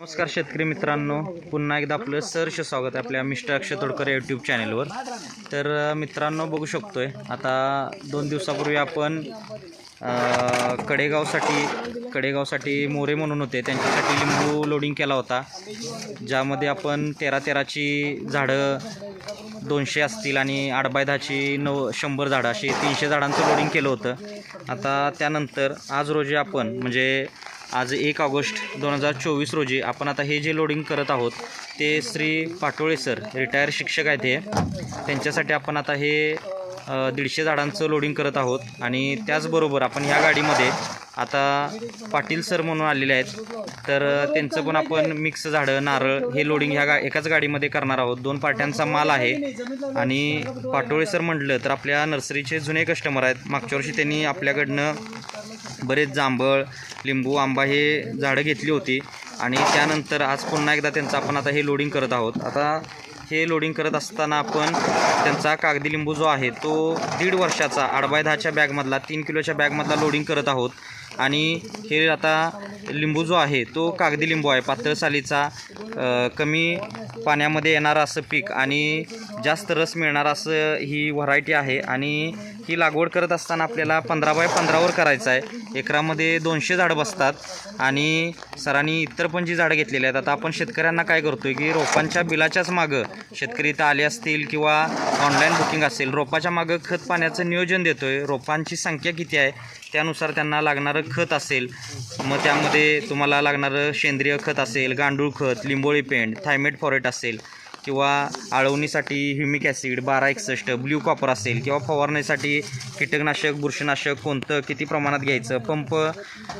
नमस्कार शेतकरी मित्रांनो पुन्हा एकदा आपलं सहर्ष स्वागत आहे आपल्या मिस्टर अक्षय तोडकर यूट्यूब चॅनेलवर तर मित्रांनो बघू शकतोय आता दोन दिवसापूर्वी आपण कडेगावसाठी कडेगावसाठी मोरे म्हणून होते. त्यांच्यासाठी लिंबू लोडिंग केला होता. ज्यामध्ये आपण तेरा तेराची झाडं दोनशे असतील आणि आठ बाय दहाची नऊ शंभर झाडं अशी तीनशे झाडांचं लोडिंग केलं होतं. आता त्यानंतर आज रोजी आपण म्हणजे आज एक ऑगस्ट दोन हजार चोवीस रोजी आपण आता हे जे लोडिंग करत आहोत ते श्री पाटोळे सर रिटायर शिक्षक आहेत हे. त्यांच्यासाठी आपण आता हे दीडशे झाडांचं लोडिंग करत आहोत. आणि त्याचबरोबर आपण ह्या गाडीमध्ये आता पाटील सर म्हणून आलेले आहेत. तर त्यांचं पण आपण मिक्स झाडं नारळ हे लोडिंग ह्या गा एकाच गाडीमध्ये करणार आहोत. दोन पाट्यांचा माल आहे. आणि पाटोळे सर म्हटलं तर आपल्या नर्सरीचे जुने कस्टमर आहेत. मागच्या वर्षी त्यांनी आपल्याकडनं बरेच जांभळ लिंबू आंबा हे झाडं घेतली होती. आणि त्यानंतर आज पुन्हा एकदा त्यांचं आपण आता हे लोडिंग करत आहोत. आता हे लोडिंग करत असताना आपण त्यांचा कागदी लिंबू जो आहे तो दीड वर्षाचा आडबाय दहाच्या बॅगमधला तीन किलोच्या बॅगमधला लोडिंग करत आहोत. आणि हे आता लिंबू जो आहे तो कागदी लिंबू आहे. पातळ सालीचा कमी पाण्यामध्ये येणारं असं पीक आणि जास्त रस मिळणार असं ही व्हरायटी आहे आणि ही लागवड करत असताना आपल्याला पंधरा बाय पंधरावर करायचं आहे. एकरामध्ये दोनशे झाडं बसतात आणि सरांनी इतर पण जी झाडं घेतलेली आहेत आता आपण शेतकऱ्यांना काय करतो की रोपांच्या बिलाच्याच मागं शेतकरी इथं आले असतील किंवा ऑनलाईन बुकिंग असेल रोपाच्या मागं खत पाण्याचं नियोजन देतो आहे रोपांची संख्या किती आहे त्यानुसार त्यांना लागणारं खत असेल मग त्यामध्ये तुम्हाला लागणारं सेंद्रिय खत असेल गांडूळ खत लिंबोळी पेंट थायमेट फॉरेट असेल किंवा आळवणीसाठी ह्युमिक ॲसिड बारा एकसष्ट ब्ल्यू कॉपर असेल किंवा फवारणीसाठी कीटकनाशक बुरशीनाशक कोणतं किती प्रमाणात घ्यायचं पंप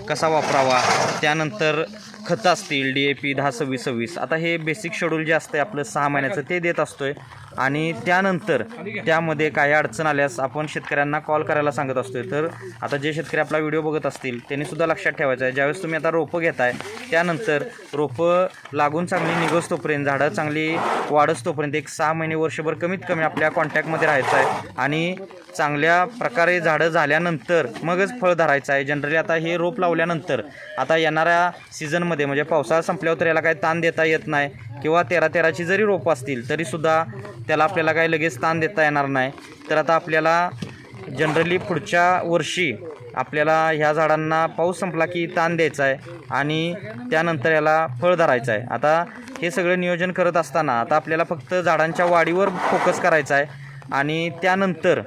कसा वापरावा त्यानंतर खतं असतील डी ए पी दहा सव्वीस सव्वीस. आता हे बेसिक शेड्यूल जे असतं आपलं सहा महिन्याचं ते देत असतोय. आणि त्यानंतर त्यामध्ये काही अडचण आल्यास आपण शेतकऱ्यांना कॉल करायला सांगत असतोय. तर आता जे शेतकरी आपला व्हिडिओ बघत असतील त्यांनी सुद्धा लक्षात ठेवायचं आहे. ज्यावेळेस तुम्ही आता रोपं घेताय त्यानंतर रोपं लागून चांगली निघस तोपर्यंत झाडं चांगली वाढस तोपर्यंत एक सहा महिने वर्षभर कमीत कमी आपल्या कॉन्टॅक्टमध्ये राहायचं आहे. आणि चांगल्या प्रकारे झाडं झाल्यानंतर मगच फळ धरायचं आहे. जनरली आता हे रोप लावल्यानंतर आता येणाऱ्या सीझनमध्ये म्हणजे पावसाळा संपल्यावर तर याला काही ताण देता येत नाही किंवा तेरा तेराची जरी रोपं असतील तरीसुद्धा त्याला आपल्याला काही लगेच ताण देता येणार नाही. तर आता आपल्याला जनरली पुढच्या वर्षी आपल्याला ह्या झाडांना पाऊस संपला की ताण द्यायचा आहे आणि त्यानंतर याला फळ धरायचं आहे. आता हे सगळं नियोजन करत असताना आता आपल्याला फक्त झाडांच्या वाढीवर फोकस करायचा आहे आणि त्यानंतर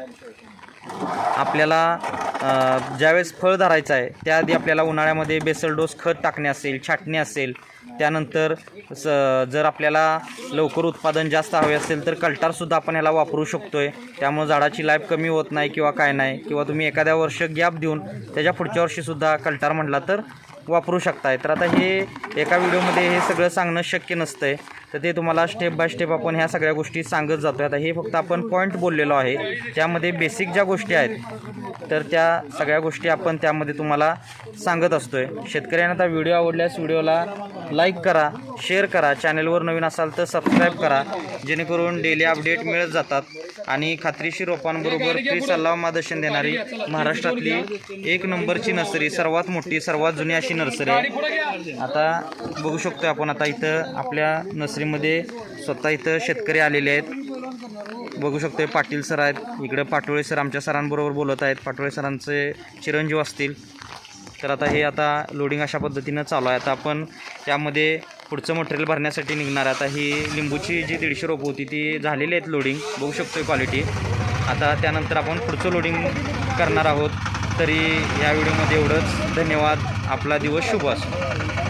आपल्याला ज्यावेळेस फळ धरायचं आहे त्याआधी आपल्याला उन्हाळ्यामध्ये बेसल डोस खत टाकणे असेल छाटणे असेल त्यानंतर स जर आपल्याला लवकर उत्पादन जास्त हवे असेल तर कल्टारसुद्धा आपण याला वापरू शकतो आहे त्यामुळे झाडाची लाईफ कमी होत नाही किंवा काय नाही किंवा तुम्ही एखाद्या वर्ष गॅप देऊन त्याच्या पुढच्या वर्षीसुद्धा कल्टार म्हटला तर वापरू शकताय. तर आता हे एका व्हिडिओमध्ये हे सगळं सांगणं शक्य नसतं आहे तर ते तुम्हाला स्टेप बाय स्टेप आपण ह्या सगळ्या गोष्टी सांगत जातो आता हे फक्त आपण पॉईंट बोललेलो आहे. त्यामध्ये बेसिक ज्या गोष्टी आहेत तर त्या सगळ्या गोष्टी आपण त्यामध्ये तुम्हाला सांगत असतोय. शेतकऱ्यांना आता व्हिडिओ आवडल्यास व्हिडिओला लाईक करा शेअर करा. चॅनलवर नवीन असाल तर सबस्क्राईब करा. जेणेकरून डेली अपडेट मिळत जातात. आणि खात्रीशीर रोपांबरोबर फ्री सल्ला मार्गदर्शन देणारी महाराष्ट्रातली एक नंबरची नर्सरी सर्वात मोठी सर्वात जुनी अशी नर्सरी आहे. आता बघू शकतो आपण आता इथं आपल्या नर्सरीमध्ये स्वतः इथं शेतकरी आलेले आहेत. बघू शकतोय पाटील सर आहेत. इकडं पाटोळे सर आमच्या सरांबरोबर बोलत आहेत. पाटोळे सरांचे चिरंजीव असतील. तर आता हे आता लोडिंग अशा पद्धतीनं चालू आहे. आता आपण त्यामध्ये पुढचं मटेरियल भरण्यासाठी निघणार आहे. आता ही लिंबूची जी दीडशे रोपं होती ती झालेली आहेत लोडिंग बघू शकतोय क्वालिटी आता त्यानंतर आपण पुढचं लोडिंग करणार आहोत. तरी या व्हिडिओमध्ये एवढंच. धन्यवाद. आपला दिवस शुभ असो.